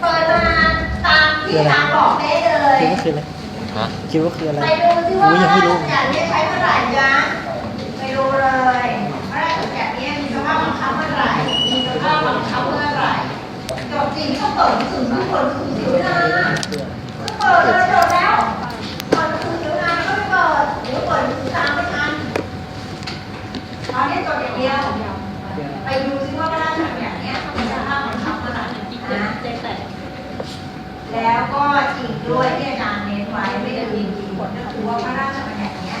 เปิดมาตามที่ตามบอกได้เลยคิดว่าคืออะไรฮะคิดว่าคืออะไรไปดูที่ว่าอุ๊ยยังไม่รู้อย่างนี้ใช้เมื่อไหร่จ๊ะไปดูเลยพระราชบัญญัตินี้มีสภาพบังคับเมื่อไหร่มีสภาพบังคับเมื่อไหร่จบจริงก็เปิดถึงทุกคนคือสิวนาก็เปิดเลยจบแล้วเปิดคือสิวนาก็ไม่เปิดเดี๋ยวเปิดคือตามไม่ทันตอนนี้จบอย่างเดียวไปดูซิว่าพระราชบัญญัติเนี้ยมีสภาพบังคับเมื่อไหร่นะ แล้วก็จริงด้วยที่อาจารย์เน้นไว้ไม่ได้ลืมจริงผลก็คือว่าพระราชบัญญัติเนี้ย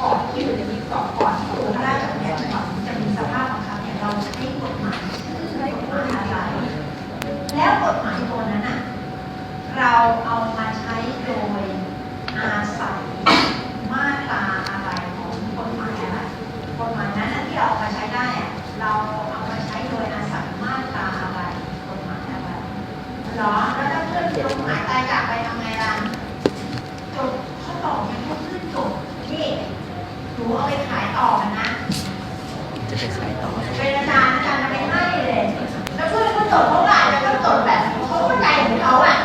ก่อนที่จะมีก่อนก่อนที่ตัวพระราชบัญญัติฉบับนี้จะมีสภาพบังคับเนี่ยเราใช้กฎหมายกฎหมายอะไรแล้วกฎหมายตัวนั้นอะเราเอามาใช้โดยอาศัยมาตราอะไรของกฎหมายอะไรกฎหมายนั้นที่เราเอามาใช้ได้อะเราเอามาใช้โดยอาศัยมาตราอะไรกฎหมายอะไรหรอ เพื่อนจมหายตายจากไปทำไงล่ะจบเขาตอบยังเขาขึ้นจบนี่หนูเอาไปขายต่อกันนะจะไปขายต่อเป็นอาจารย์อาจารย์จะไปให้เลย แล้วเพื่อนก็จดเขาอ่านแล้วก็จดแบบเขาเข้าใจของเขาอะ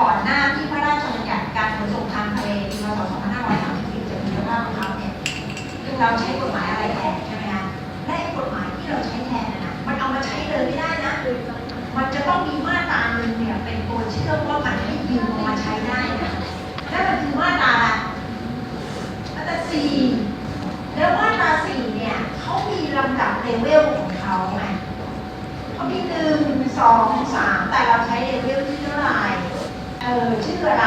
ก่อนหน้าที่พระราชบัญญัติการขนส่งทางทะเลปีพศ2530จะมีสภาพบังคับเนี่ยคือเราใช้กฎหมายอะไรแทนใช่ไหมคะและกฎหมายที่เราใช้แทนนะนมันเอามาใช้เลยไม่ได้นะ มันจะต้องมีมาตราหนึ่งเนี่ยเป็นตัวเชื่อมว่ามันให้ยืมเอามาใช้ได้นะและมันคือมาตราอะไรมาตราสี่แล้วมาตราสี่เนี่ยเขามีลำดับเลเวลของเขาไงเขามีหนึ่งสองสามแต่เราใช้เลเวลที่เท่าไหร่ ออชื่ออะไร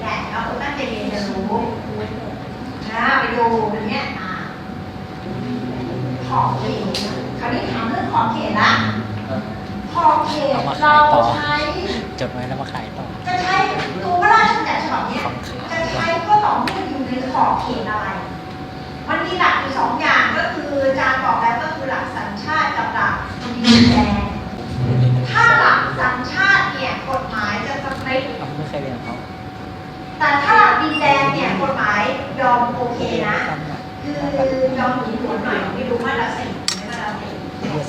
เนี่ยเราคนตั้งใจเรียนจะรู้นะไปดูอันเนี้ยอ่าขอบเขตคราวนี้ถามเรื่องขอบเขตละขอบเขตเราใช้จดไว้แล้วมาขายต่อ จะใช้ตัวพระราชบัญญัติฉบับเนี้ยจะใช้ก็ต่อเมื่ออยู่ในขอบเขตอะไร มันมีหลักอยู่สองอย่างก็คืออาจารย์บอกแล้วก็คือหลักสัญชาติกับหลักดินแดน ถ้าหลักสัญชาติเนี่ยกฎหมายจะสตริก เราไม่เคยเรียนเขา แต่ถ้าหลักดินแดงเนี่ยกฎหมายยอมโอเคนะ คือยอมหนุนหัวหน่อยไปดูมาตราสี่ไม่มาตราสี่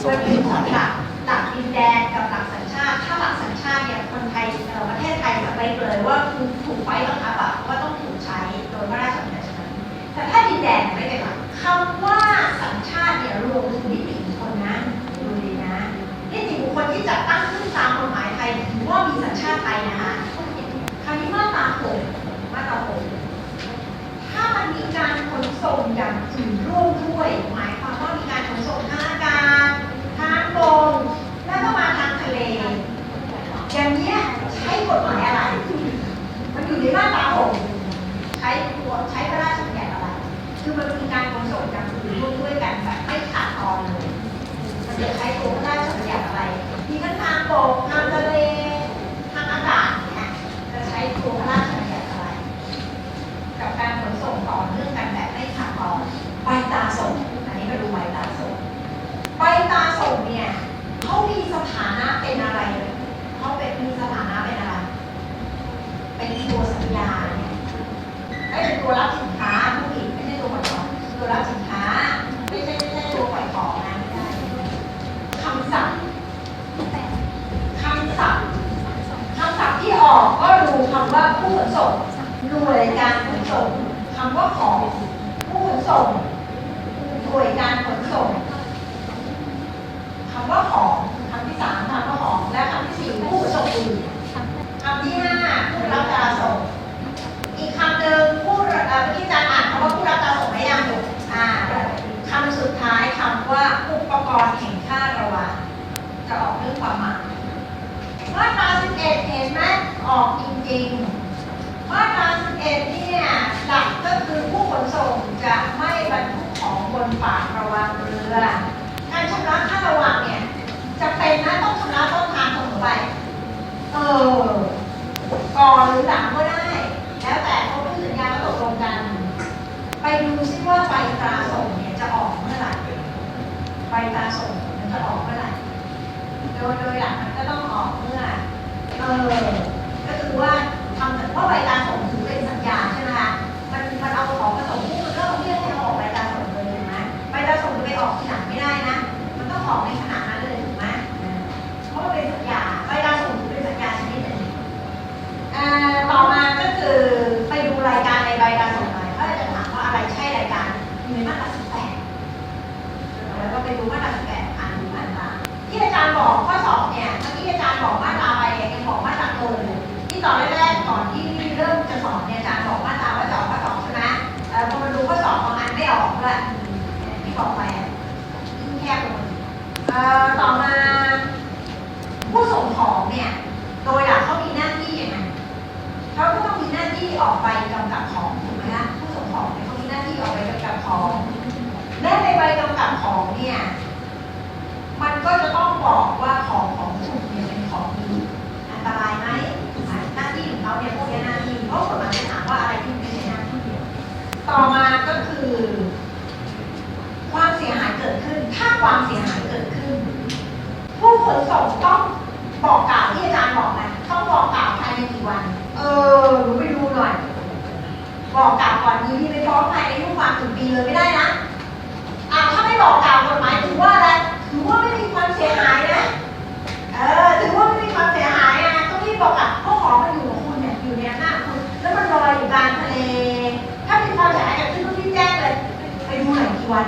มันมีสองหลักหลักดินแดนกับหลักสัญชาติ ถ้าหลักสัญชาติเนี่ยคนไทยประเทศไทยจะไปเลยว่าคือถูกไฟบังคับอะว่าต้องถูกใช้โดยพระราชบัญญัติฉบับนี้แต่ถ้าดินแดนเนี่ยไม่เป็นหลักเข้าสัญชาติเนี่ยรวมถึงนิติบุคคลนะดูดีนะนิติบุคคลที่จัดตั้งขึ้นตามกฎหมายไทยถือว่ามีสัญชาติไทยนะคะคราวนี้มาตราหกมาตราหก ถ้ามันมีการขนส่งอย่างอื่นร่วมด้วย หมายความว่ามีการขนส่งทางอากาศ ทางบกแล้วก็มาทางทะเล อย่างเนี้ยใช้กฎหมายอะไร มันอยู่ในมาตราหกใช้ตัวใช้พระราชบัญญัติอะไร คือมันการขนส่งอย่างอื่นร่วมด้วยกันแบบไม่ขาดตอนเลยมันจะใช้ตัวพระราชบัญญัติอะไร มีทั้งทางบกทางทะเลทางอากาศเนี่ยจะใช้ตัวพระราชบัญญัติอะไร กับการขนส่งต่อเนื่องกันแบบไม่ขาดตอนใบตาส่ง อันนี้มาดูใบตาส่งใบตาส่งเนี่ยเขามีสถานะเป็นอะไรเขาเป็นมีสถานะเป็นอะไร เป็นตัวสัญญาเนี่ยไม่เป็นตัวรับสิน ตัวรับสินค้า ไม่ใช่ไม่ใช่ตัวปล่อยของนะคำสั่งคำสั่งคำสั่งที่ออกก็ดูคำว่าผู้ขนส่งหน่วยการขนส่งคำว่าของผู้ขนส่งหน่วยการขนส่งคำว่าของคำที่สามคำว่าของและคำที่สี่ผู้ขนส่งอื่นคำที่ห้าผู้รับตราส่ง อีกคำหนึ่งผู้เอ่อเมื่อกี้อาจารย์อ่านคำว่าผู้รับตราส่งไหมยังอ่าคำสุดท้ายคำว่าอุปกรณ์แห่งค่าระวางจะออกเรื่องความหมายมาตรา11 เห็นไหมออกจ ริงๆมาตรา11เนี่ยหลักก็คือผู้ขนส่งจะไม่บรรทุกของบนปากระวางเรือ การชำระค่าระวางเนี่ยจะเป็นนะต้องชำระต้นทางเสมอไป เออ ก่อนหรือหลังก็ได้ แล้วแต่เขาพูดสัญญาแล้วตกลงกัน ไปดูซิว่าใบตราส่งเนี่ยจะออกเมื่อไหร่ใบตราส่งมันจะออกเมื่อไหร่โดยโดยหลักมันก็ต้องออกเมื่อ เออ บอกข้อสอบเนี่ยเมื่อกี้อาจารย์บอกมาตราไปเนี่ยยังบอกมาตราเกินที่ตอนแรกๆก่อนที่เริ่มจะสอบเนี่ยอาจารย์บอกมาตราว่าจะออกข้อสอบใช่ไหมเออพอมาดูข้อสอบบางอันไม่ออกด้วยที่บอกไปยิ่งแคบลงเอ่อต่อมา ผู้ส่งของเนี่ยโดยหลักเขามีหน้าที่ยังไงเขาก็ต้องมีหน้าที่ออกใบกำกับของ ความเสียหายเกิดขึ้น ผู้ขนส่งต้องบอกกล่าวที่อาจารย์บอกนะต้องบอกกล่าวภายในกี่วัน เออหนูไปดูหน่อย บอกกล่าวก่อนนี้ที่ไปฟ้องภายในอายุความถึงปีเลยไม่ได้นะอ่าถ้าไม่บอกกล่าวกฎหมายถือว่าอะไรถือว่าไม่มีความเสียหายนะ เออถือว่าไม่มีความเสียหายนะต้องรีบบอกกล่าวเพรขอมาอยู่ของคุณเนี่ยอยู่ในหน้าคุณแล้วมันลอยอยู่กลางทะเล ถ้ามีความเสียหายเกิดขึ้นต้องรีบแจ้งเลย ไปดูหน่อยกี่วัน